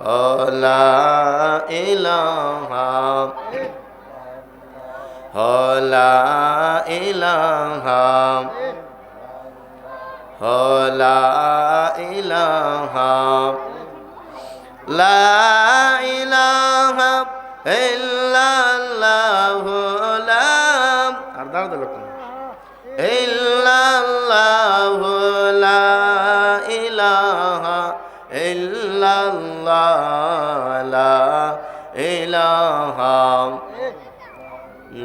লা ইলাহা লা ইলাহা লা ইলাহা লা ইলাহা ইল্লাল্লাহু লা আর দাঁড়াতে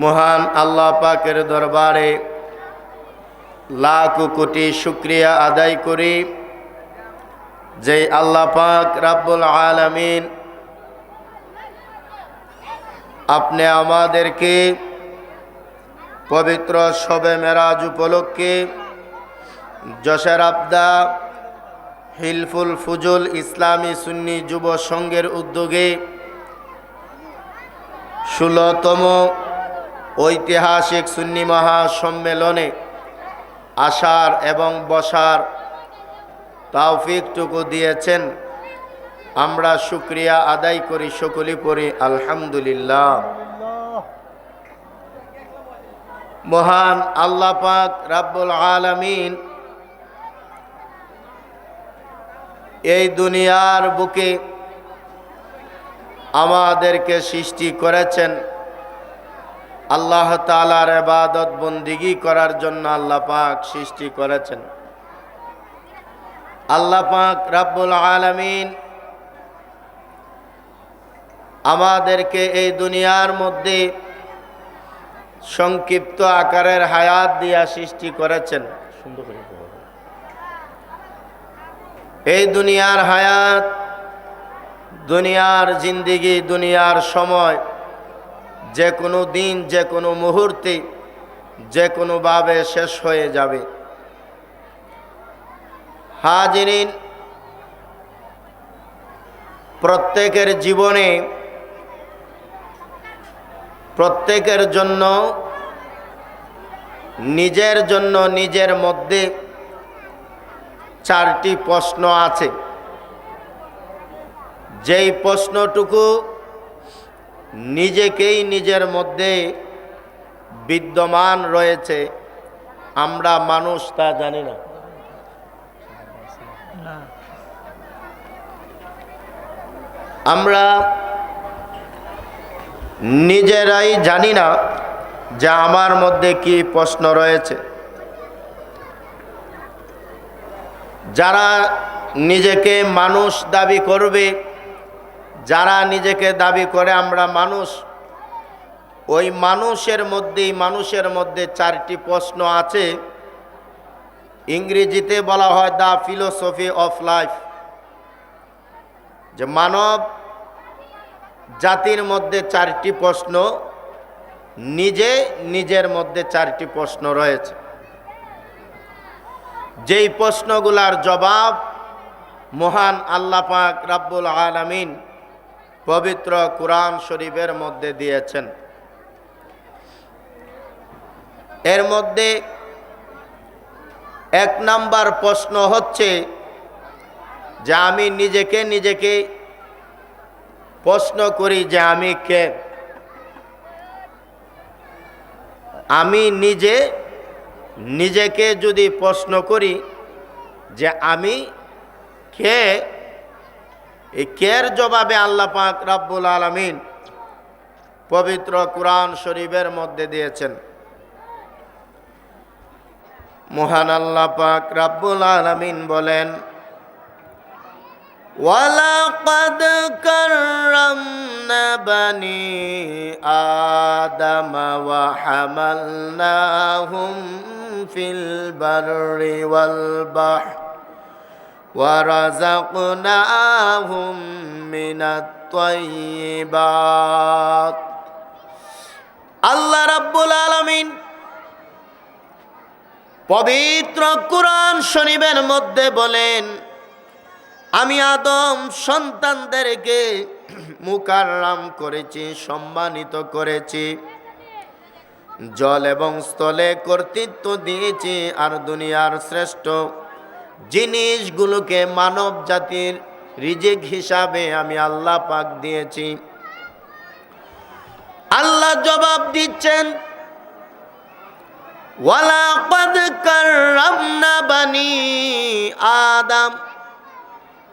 মহান আল্লাহ পাকের দরবারে লাখ কোটি শুক্রিয়া আদায় করি। যে আল্লাহ পাক রাব্বুল আলামিন আপনি আমাদেরকে পবিত্র শবে মেরাজ উপলক্ষে যশের আবদা হিলফুল ফুজুল ইসলামী সুন্নি যুব সংঘের উদ্যোগে ষোলতম ঐতিহাসিক সুন্নি মহাসম্মেলনে আসার এবং বসার তাওফিকটুকু দিয়েছেন। আমরা শুক্রিয়া আদায় করি সকলি পড়ি, আলহামদুলিল্লাহ। মহান আল্লাহ পাক রাব্বুল আলামিন এই দুনিয়ার বুকে আমাদেরকে সৃষ্টি করেছেন। আল্লাহ তালার এবাদত বন্দিগি করার জন্য আল্লাহ পাক সৃষ্টি করেছেন আল্লাহ পাক রাব্বুল আলামিন আমাদেরকে এই দুনিয়ার মধ্যে সংক্ষিপ্ত আকারের হায়াত দিয়া সৃষ্টি করেছেন। এই দুনিয়ার হায়াত দুনিয়ার জিন্দিগি দুনিয়ার সময় যে কোনো দিন, যে কোনো মুহূর্তে, যে কোনোভাবে শেষ হয়ে যাবে। হাজিরিন, প্রত্যেকের জীবনে, প্রত্যেকের জন্য, নিজের জন্য, নিজের মধ্যে চারটি প্রশ্ন আছে। যেই প্রশ্নটুকু নিজেকেই নিজের মধ্যে বিদ্যমান রয়েছে। আমরা মানুষ তা জানি না। আমরা নিজেরাই জানি না যে আমার মধ্যে কি প্রশ্ন রয়েছে। যারা নিজেকে মানুষ দাবি করবে যারা নিজেকে দাবি করে আমরা মানুষ, ওই মানুষের মধ্যেই, মানুষের মধ্যে চারটি প্রশ্ন আছে। ইংরেজিতে বলা হয় দ্য ফিলোসফি অফ লাইফ যে মানব জাতির মধ্যে চারটি প্রশ্ন, নিজে নিজের মধ্যে চারটি প্রশ্ন রয়েছে। যেই প্রশ্নগুলার জবাব মহান আল্লাহ পাক রাব্বুল আলামিন পবিত্র কোরআন শরীফের মধ্যে দিয়েছেন। এর মধ্যে এক নাম্বার প্রশ্ন হচ্ছে যে আমি নিজেকে নিজেকে প্রশ্ন করি যে আমি কে? আমি নিজে নিজেকে যদি প্রশ্ন করি যে আমি কে এই কের জবাবে আল্লাহ পাক রাব্বুল আলমিন পবিত্র কোরআন শরীফের মধ্যে দিয়েছেন মহান আল্লাহ পাক রাব্বুল আলমিন বলেন ولقد كرمنا بني آدم وحملناهم في البر والبحر ورزقناهم من الطيبات আল্লাহ রাব্বুল আলামিন পবিত্র কোরআন শরীফের মধ্যে বলেন আমি আদম সন্তানদেরকে মুকাররাম করেছি সম্মানিত করেছি জল এবং স্থলে কর্তৃত্ব দিয়েছি আর দুনিয়ার শ্রেষ্ঠ জিনিসগুলোকে মানব জাতির রিজিক হিসাবে আমি আল্লাহ পাক দিয়েছি। আল্লাহ জবাব দিচ্ছেন, ওয়ালাকাদ কাররামনা বানি আদম।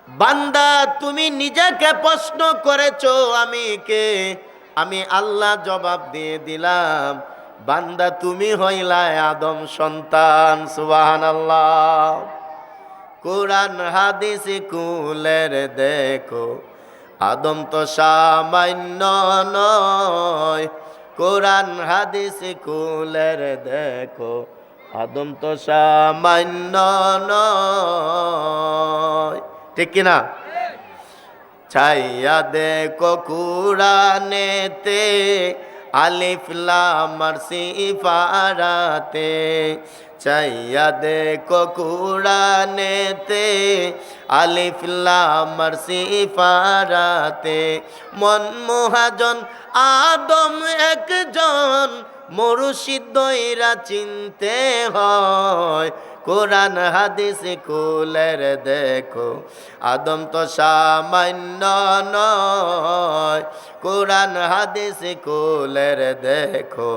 বান্দা, তুমি নিজেকে প্রশ্ন করেছ, আমি কে? আমি আল্লাহ জবাব দিয়ে দিলাম, বান্দা, তুমি হইলা আদম সন্তান সুবাহান আল্লাহ কোরআন হাদিস কুলের দেখো। আদম তো সামান্য নয়, কোরআন হাদিস কুলের দেখো। আদম তো সামান্য নয়। ঠিক কিনা? ছাইয়া দেখো কুরানেতে আলিফ লামার সিফারাতে। চাইয়া দেখো কুরানেতে আলিফ লামার সিফারাতে। মন মহাজন আদম একজন মরুষিদ্দইরা চিনতে হয়। কোরআন হাদিস কুলের দেখো। আদম তো সামান্য নয়, কোরআন হাদিস কুলের দেখো।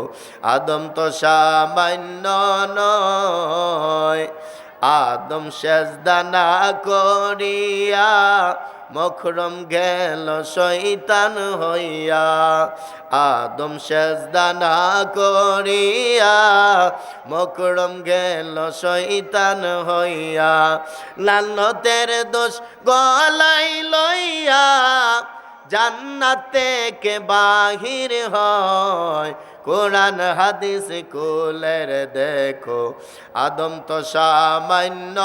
আদম তো সামান্য নয়, আদম সেজদানা করিয়া মখরম গেল শৈতান হইয়া, আদম সেজদানা করিয়া মকরম গেল শৈতান হইয়া লালতের দোষ গলাই লইয়া, জান্নাতে কে বাহির হয়। কোরআন হাদিস কুলের দেখো। আদম তো সামান্য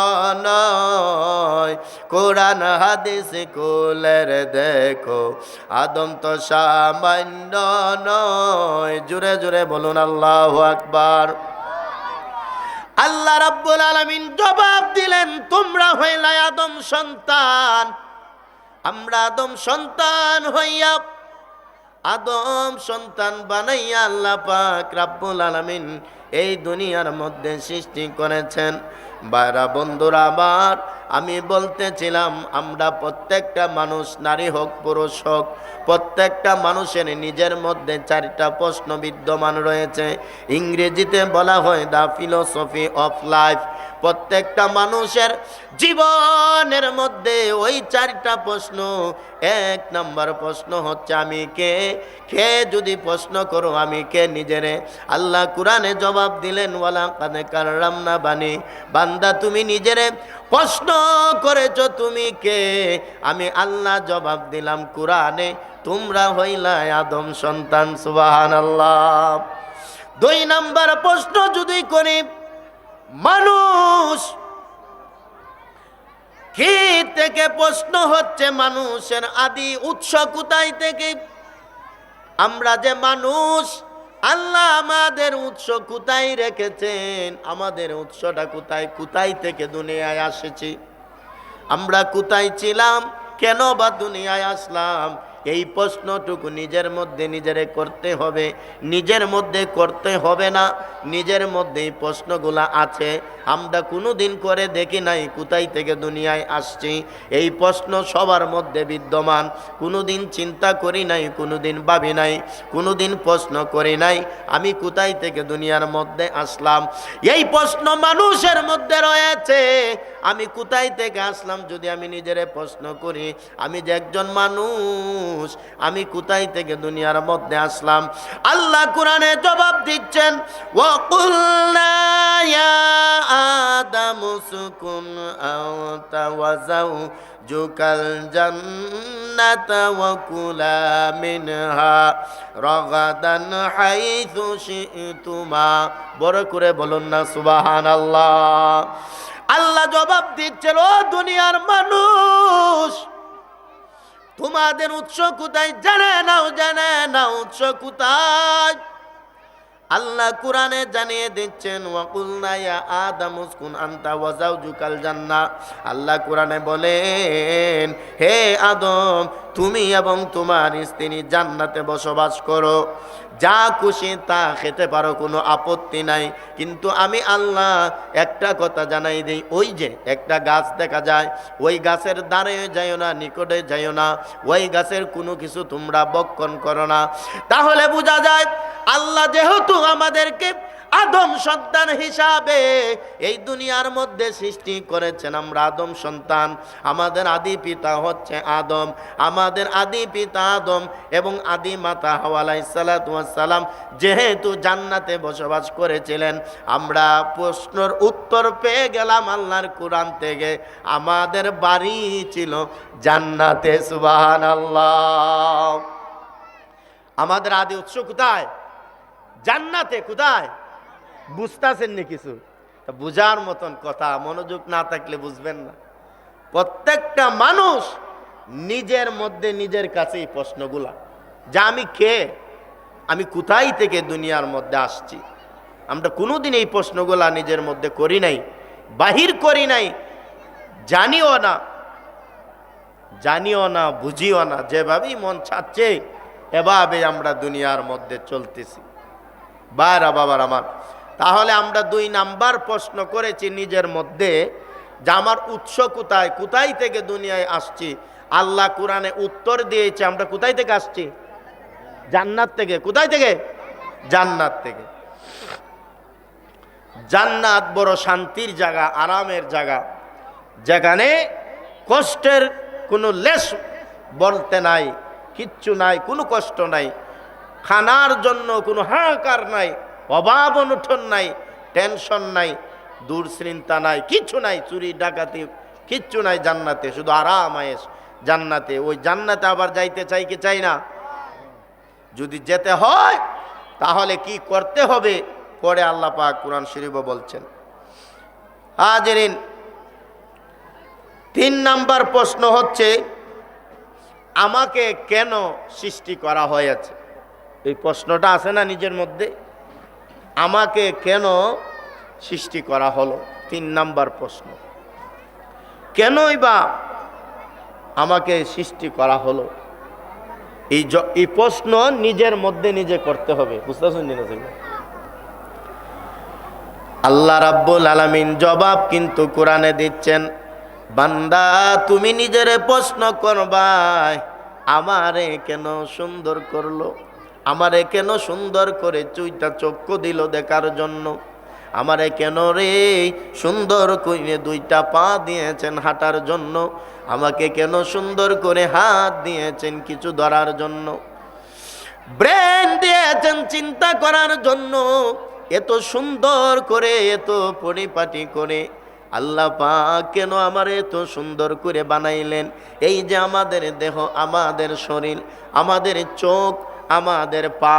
নয়, কোরআন হাদিস কুলের দেখো। আদম তো সামান্য নয়, জুড়ে জুড়ে বলুন আল্লাহ আকবার। আল্লাহ রাব্বুল আলামিন জবাব দিলেন, তোমরা হইলা আদম সন্তান, আমরা আদম সন্তান হইয়া আদম সন্তান বানাইয়া আল্লাহ পাক রাব্বুল আলামিন এই দুনিয়ার মধ্যে সৃষ্টি করেছেন। বাইরা বন্ধুরা আবার আমি বলতেছিলাম, আমরা প্রত্যেকটা মানুষ নারী হোক, পুরুষ হোক, প্রত্যেকটা মানুষের নিজের মধ্যে চারটা প্রশ্ন বিদ্যমান রয়েছে। ইংরেজিতে বলা হয় দ্য ফিলোসফি অফ লাইফ প্রত্যেকটা মানুষের জীবনের মধ্যে ওই চারটা প্রশ্ন, এক নম্বর প্রশ্ন হচ্ছে, আমি কে? কে যদি প্রশ্ন করো, আমি কে নিজেরে? আল্লাহ কোরআনে জবাব দিলেন ওয়ালা কানে রামনা না বানি বান্দা, তুমি নিজেরে প্রশ্ন করেছ, তুমি কে? আমি আল্লাহ জবাব দিলাম কোরআনে, তোমরা হইলা আদম সন্তান সুবাহান আল্লাহ দুই নাম্বার প্রশ্ন যদি করি, মানুষ কি থেকে প্রশ্ন হচ্ছে, মানুষের আদি উৎস কোথায় থেকে? আমরা যে মানুষ আল্লাহ আমাদের উৎস কোথায় রেখেছেন? আমাদের উৎসটা কোথায়? কোথায় থেকে দুনিয়ায় আসেছি? আমরা কোথায় ছিলাম? কেন বা দুনিয়ায় আসলাম? এই প্রশ্নটুকু নিজের মধ্যে নিজেরে করতে হবে। নিজের মধ্যে করতে হবে না। নিজের মধ্যে এই প্রশ্নগুলা আছে। আমরা কোনো দিন করে দেখি নাই কোথায় থেকে দুনিয়ায় আসছি। এই প্রশ্ন সবার মধ্যে বিদ্যমান। কোনো দিন চিন্তা করি নাই কোনো দিন ভাবি নাই কোনো দিন প্রশ্ন করি নাই, আমি কোথায় থেকে দুনিয়ার মধ্যে আসলাম। এই প্রশ্ন মানুষের মধ্যে রয়েছে। আমি কোথায় থেকে আসলাম যদি আমি নিজেরে প্রশ্ন করি? আমি যে একজন মানুষ আমি কোথায় থেকে দুনিয়ার মধ্যে আসলাম? আল্লাহ কোরআনে জবাব দিচ্ছেন জুকাল জান্নাতা মিনহা বড় করে বলুন না, সুবহানাল্লাহ। আল্লাহ জবাব দিচ্ছিল ও দুনিয়ার মানুষ তোমাদের উৎস কোথায়? জানে নাও, জানে না উৎস কোথায়। আল্লাহ কোরআনে জানিয়ে দিচ্ছেন, ওয়াকুলনা ইয়া আদম উসকুন আনতা ওয়া জুকাল জান্নাহ আল্লাহ কোরআনে বলেন, হে আদম, তুমি এবং তোমার স্ত্রী জান্নাতে বসবাস করো। যা খুশি তা খেতে পারো, কোনো আপত্তি নাই। কিন্তু আমি আল্লাহ একটা কথা জানাই দিই, ওই যে একটা গাছ দেখা যায়, ওই গাছের দ্বারে যাইও না, নিকটে যাইও না, ওই গাছের কোনো কিছু তোমরা বক্ষণ করো না। তাহলে বোঝা যায়, আল্লাহ যেহেতু আমাদেরকে আদম সন্তান হিসাবে এই দুনিয়ার মধ্যে সৃষ্টি করেছেন আমরা আদম সন্তান। আমাদের আদি পিতা হচ্ছে আদম। আমাদের আদি পিতা আদম এবং আদি মাতা হাওয়ালাই সালাম যেহেতু জান্নাতে বসবাস করেছিলেন, আমরা প্রশ্নর উত্তর পেয়ে গেলাম আল্লাহর কোরআন থেকে। আমাদের বাড়ি ছিল জান্নাতে সুবাহান আল্লাহ আমাদের আদি উৎস কোথায়? জান্নাতে কোথায়? বুঝতেছেন নি কিছু? বুঝার মতন কথা, মনোযোগ না থাকলে বুঝবেন না। প্রত্যেকটা মানুষ নিজের মধ্যে নিজের কাছেই প্রশ্নগুলা। যা আমি কে আমি কোথায় থেকে দুনিয়ার মধ্যে আসছি? আমরা কোনোদিন এই প্রশ্নগুলা নিজের মধ্যে করি নাই, বাহির করি নাই, জানিও না জানিও না, বুঝিও না, যেভাবেই মন চাচ্ছে এভাবে আমরা দুনিয়ার মধ্যে চলতেছি। বারা বাবার আমার তাহলে আমরা দুই নাম্বার প্রশ্ন করেছি নিজের মধ্যে যে আমার উৎস কোথায়? কোথায় থেকে দুনিয়ায় আসছি? আল্লাহ কোরআনে উত্তর দিয়েছে, আমরা কোথায় থেকে আসছি? জান্নাত থেকে। কোথায় থেকে? জান্নাত থেকে। জান্নাত বড় শান্তির জায়গা, আরামের জায়গা। যেখানে কষ্টের কোনো লেশ বলতে নাই, কিচ্ছু নাই, কোনো কষ্ট নাই। খানার জন্য কোনো হাহাকার নাই। অভাব অনুঠন নাই, টেনশন নাই, দুশ্চিন্তা নাই কিচ্ছু নাই, চুরি, ডাকাতি, কিচ্ছু নাই জান্নাতে, শুধু আরাম আয়েস জান্নাতে। ওই জান্নাতে আবার যাইতে চাই কি চাই না? যদি যেতে হয়, তাহলে কি করতে হবে? পরে আল্লাহ পাক কোরআন শরীফ বলছেন। হাজরিন, তিন নাম্বার প্রশ্ন হচ্ছে, আমাকে কেন সৃষ্টি করা হয়েছে? এই প্রশ্নটা আছে না নিজের মধ্যে? আমাকে কেন সৃষ্টি করা হলো? তিন নাম্বার প্রশ্ন। কেনই বা আমাকে সৃষ্টি করা হলো? এই এই প্রশ্ন নিজের মধ্যে নিজে করতে হবে। বুঝতে পারছেন আল্লাহ রাব্বুল আলামিন জবাব কিন্তু কোরআনে দিচ্ছেন, বান্দা, তুমি নিজের প্রশ্ন করবাই, আমারে কেন সুন্দর করল? আমারে কেন সুন্দর করে চুইটা চক্ষু দিল দেখার জন্য? আমারে কেন রে সুন্দর করে দুইটা পা দিয়েছেন হাঁটার জন্য? আমাকে কেন সুন্দর করে হাত দিয়েছেন কিছু ধরার জন্য? ব্রেন দিয়েছেন চিন্তা করার জন্য। এত সুন্দর করে, এত পরিপাটি করে আল্লাহ পাক কেন আমার এত সুন্দর করে বানাইলেন? এই যে আমাদের দেহ, আমাদের শরীর, আমাদের চোখ আমাদের পা,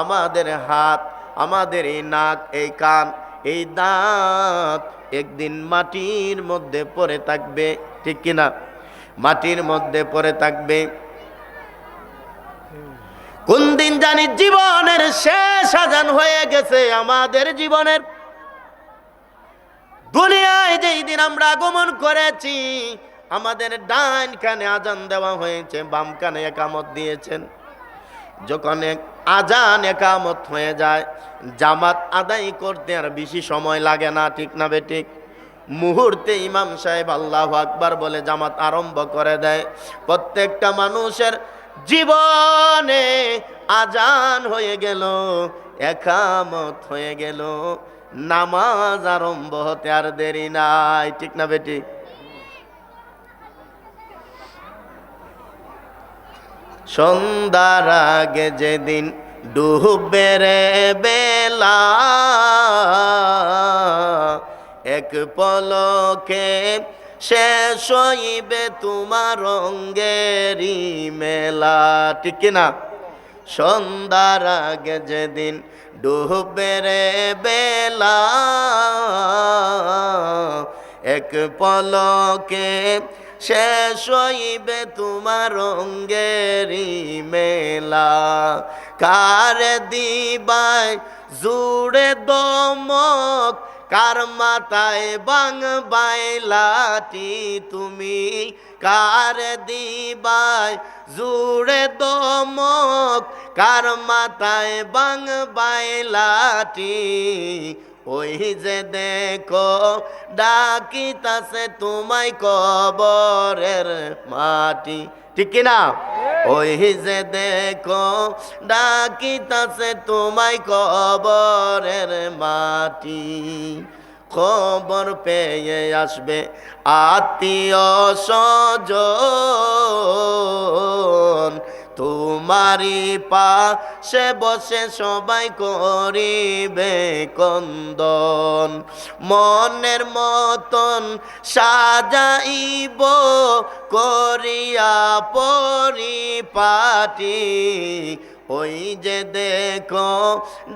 আমাদের হাত, আমাদের এই নাক, এই কান, এই দাঁত একদিন মাটির মধ্যে পড়ে থাকবে, ঠিক কিনা মাটির মধ্যে পড়ে থাকবে। কোন দিন জানি জীবনের শেষ আজান হয়ে গেছে, আমাদের জীবনের। দুনিয়ায় যেই দিন আমরা আগমন করেছি, আমাদের ডান কানে আজান দেওয়া হয়েছে, বাম কানে একামত দিয়েছেন। যখন এক আজান একামত হয়ে যায়, জামাত আদায় করতে আর বেশি সময় লাগে না, ঠিক না বেঠিক মুহূর্তে ইমাম সাহেব আল্লাহ আকবার বলে জামাত আরম্ভ করে দেয়। প্রত্যেকটা মানুষের জীবনে আজান হয়ে গেল, একামত হয়ে গেল। নামাজ আরম্ভ হতে আর দেরি নাই, ঠিক না বেটি সন্ধ্যার আগে যেদিন ডুবে রে বেলা, এক পলকে শেষ হইবে তোমার রঙ্গেরি মেলা। ঠিক না? সন্ধ্যার আগে যেদিন ডুবে রে বেলা, এক পলকে শেষ হইবে তোমার রঙ্গেরি মেলা। কার দিবাই জুড়ে দমক, কার মাথায় বাং বাইলাটি তুমি? কার দিবাই জুড়ে দমক, কার মাথায় বাং বাইলাটি ওই যে দেখো, ডাকিতাছে তোমায় কবরের মাটি। ঠিক কিনা ওই যে দেখো, ডাকিতাছে তোমায় কবরের মাটি। খবর পেয়ে আসবে আত্মীয় স্বজন। তোমারি পাশে বসে সবাই করিবে কন্দন মনের মতন সাজাইব করিয়া পরিপাটি ওই যে দেখো,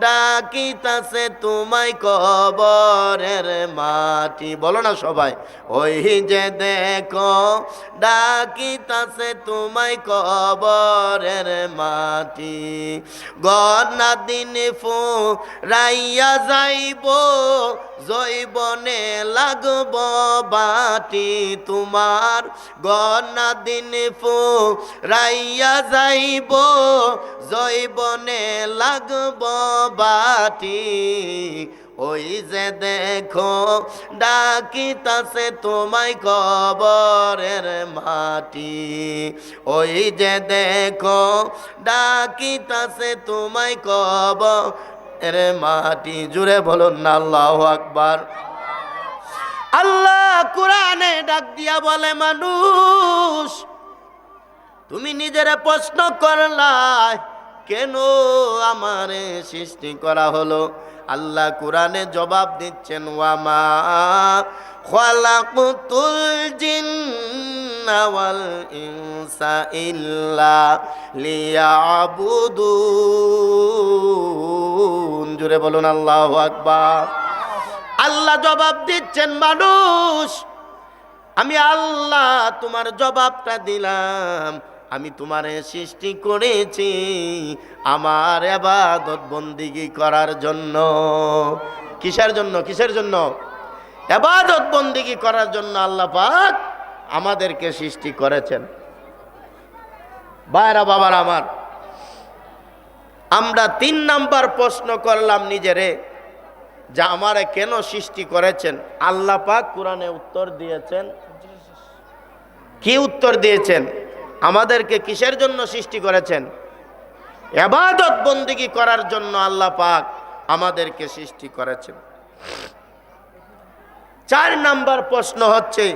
ডাকিতাছে তোমায় কবরের মাটি। বলো না সবাই, ওই যে দেখো, ডাকিতাছে তোমায় কবরের মাটি। গনা দিন ফু রাইয়া যাইব, জৈবনে লাগব বাটি। তোমার গনা দিন ফু রাইয়া যাইব জৈবনে লাগব বাটি। ওই যে দেখো, ডাকিতাছে তোমায় কবরের মাটি। ওই যে দেখো, ডাকিতাছে তোমায় কবরের মাটি। জুড়ে বলুন না, আল্লাহ আকবার। আল্লাহ কোরআনে ডাক দিয়া বলে, মানুষ, তুমি নিজের প্রশ্ন করলা কেন আমারে সৃষ্টি করা হলো? আল্লাহ কোরআনে জবাব দিচ্ছেন, ওয়ামা খলাকুতুল ইনসা ইল্লা লিয়াবুদুন জুড়ে বলুন, আল্লাহু আকবার। আল্লাহ জবাব দিচ্ছেন, মানুষ, আমি আল্লাহ তোমার জবাবটা দিলাম। আমি তোমারে সৃষ্টি করেছি আমার এবাদত বন্দিগি করার জন্য। কিসের জন্য? কিসের জন্য? এবাদত বন্দিগি করার জন্য আল্লাহ পাক আমাদেরকে সৃষ্টি করেছেন। বাইরা বাবার আমার, আমরা তিন নাম্বার প্রশ্ন করলাম নিজেরে, যে আমারে কেন সৃষ্টি করেছেন? আল্লাহ পাক কোরআনে উত্তর দিয়েছেন। কি উত্তর দিয়েছেন? আমাদেরকে কিসের জন্য সৃষ্টি করেছেন? এবাদত বন্দিগি করার জন্য আল্লাহ পাক আমাদেরকে সৃষ্টি করেছেন। চার নাম্বার প্রশ্ন হচ্ছে,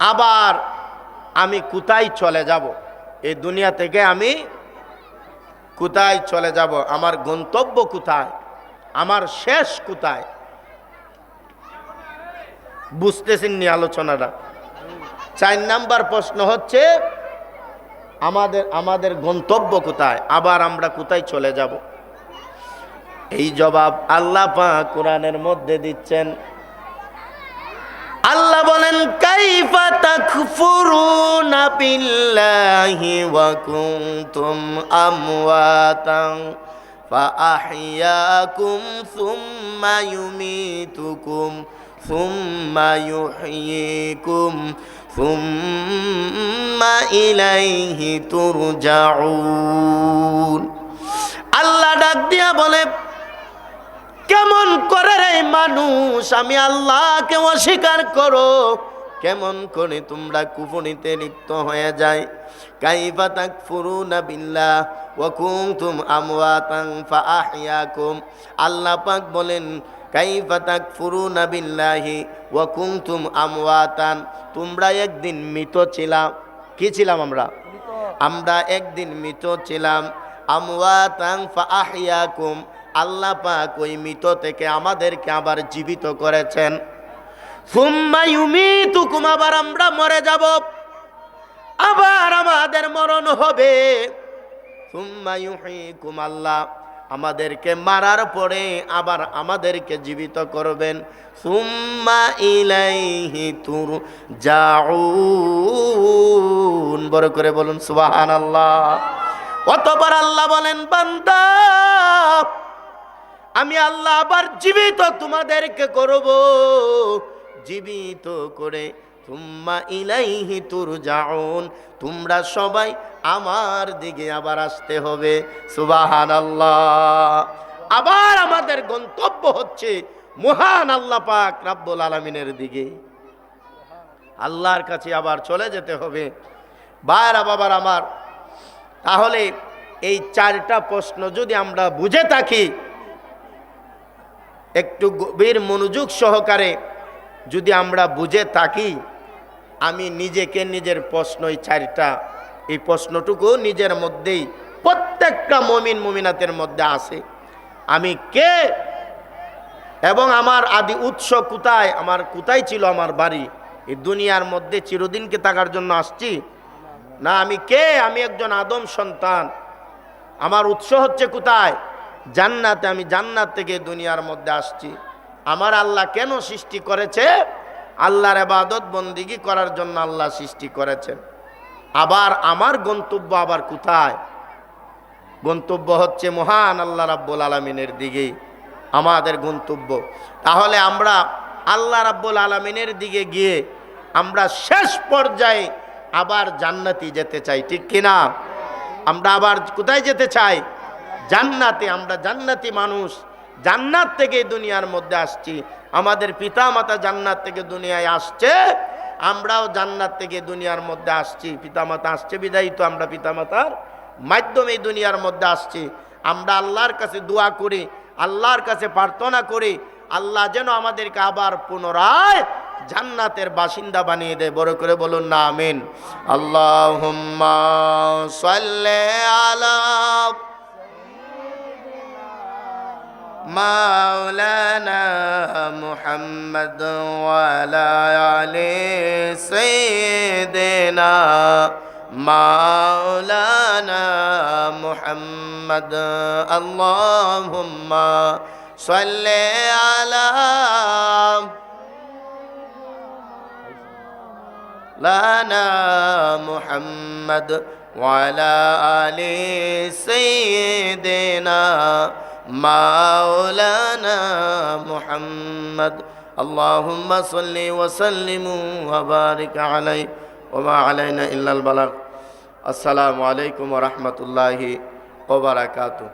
আবার আমি কোথায় চলে যাব? এই দুনিয়া থেকে আমি কোথায় চলে যাব? আমার গন্তব্য কোথায়? আমার শেষ কোথায়? বুঝতেছেন নি আলোচনাটা? চার নাম্বার প্রশ্ন হচ্ছে আমাদের আমাদের গন্তব্য কোথায় আবার আমরা কোথায় চলে যাব এই জবাব আল্লাহ পাক কোরআনের মধ্যে দিচ্ছেন আল্লাহ বলেন কাইফা তাকফুরুনা বিল্লাহি ওয়া কুনতুম আমওয়াতান فأحياكم ثم يميتكم ثم يحييكم ثم إليه ترجعون আল্লাহ ডাক দিয়া বলে, কেমন করে রে মানুষ, আমি আল্লাহকে অস্বীকার করো। কেমন করে তোমরা কুফনিতে লিপ্ত হয়ে যায়? কাইফা তাকফুরুনা বিল্লাহ, ওয়া কুনতুম আমওয়াতান ফাআহইয়াকুম। আল্লাহ পাক বলেন কাইফা তাকফুরুনা বিল্লাহি ওয়া কুনতুম আমওয়াতান। তোমরা একদিন মৃত ছিলাম কি ছিলাম আমরা? আমরা একদিন মৃত ছিলাম। আমওয়াতান ফাআহইয়াকুম। আল্লাহ পাক ওই মৃত থেকে আমাদেরকে আবার জীবিত করেছেন। সুম্মা ইউমিতুকুম, আবার আমরা মরে যাব। আবার আমাদের মরণ হবে। সুম্মা ইউহীকুম, আল্লাহ আমাদেরকে মারার পরে আবার আমাদেরকে জীবিত করবেন। সুম্মা ইলাইহি তুর যাউন বড় করে বলুন সুবাহান আল্লাহ অতবার আল্লাহ বলেন, বান্দা, আমি আল্লাহ আবার জীবিত তোমাদেরকে করব। জীবিত করে তুম্মা ইলাইহি যাউন তোমরা সবাই আমার দিকে আবার আসতে হবে। সুবাহান আল্লাহ আবার আমাদের গন্তব্য হচ্ছে মহান আল্লাহ পাক রাব্বুল আলমিনের দিকে। আল্লাহর কাছে আবার চলে যেতে হবে। বায়রা বাবার আমার, তাহলে এই চারটা প্রশ্ন যদি আমরা বুঝে থাকি, একটু গভীর মনোযোগ সহকারে যদি আমরা বুঝে থাকি আমি নিজেকে নিজের প্রশ্ন এই চারটা। এই প্রশ্নটুকু নিজের মধ্যেই, প্রত্যেকটা মমিন, মমিনাতের মধ্যে আছে। আমি কে এবং আমার আদি উৎস কোথায়, আমার কোথায় ছিল আমার বাড়ি, এই দুনিয়ার মধ্যে চিরদিনকে থাকার জন্য আসছি? না, আমি কে? আমি একজন আদম সন্তান। আমার উৎস হচ্ছে কোথায়? জান্নাতে, আমি জান্নাত থেকে দুনিয়ার মধ্যে আসছি। আমার আল্লাহ কেন সৃষ্টি করেছে? আল্লাহর এবাদত বন্দিগি করার জন্য আল্লাহ সৃষ্টি করেছেন। আবার আমার গন্তব্য আবার কোথায়? গন্তব্য হচ্ছে মহান আল্লাহ রাব্বুল আলমিনের দিকে, আমাদের গন্তব্য। তাহলে আমরা আল্লাহ রাব্বুল আলমিনের দিকে গিয়ে আমরা শেষ পর্যায়ে আবার জান্নাতি যেতে চাই, ঠিক কিনা? আমরা আবার কোথায় যেতে চাই? জান্নাতে, আমরা জান্নাতি মানুষ। জান্নাত থেকে দুনিয়ার মধ্যে আসছি। আমাদের পিতা মাতা জান্নাত থেকে দুনিয়ায় আসছে, আমরাও জান্নাত থেকে দুনিয়ার মধ্যে আসছি। পিতামাতা আসছে বিদায়ী তো আমরা পিতামাতার মাধ্যমে দুনিয়ার মধ্যে আসছি। আমরা আল্লাহর কাছে দোয়া করি, আল্লাহর কাছে প্রার্থনা করি, আল্লাহ যেন আমাদেরকে আবার পুনরায় জান্নাতের বাসিন্দা বানিয়ে দেয়। বড় করে বলুন না, আমিন। আল্লাহ আলা مولانا محمد وعلى آل سيدنا مولانا محمد. اللهم صل على لنا محمد وعلى آل سيدنا مولانا محمد. اللهم صل وسلم وبارك عليه وما علينا إلا البلاغ. السلام عليكم ورحمة الله وبركاته.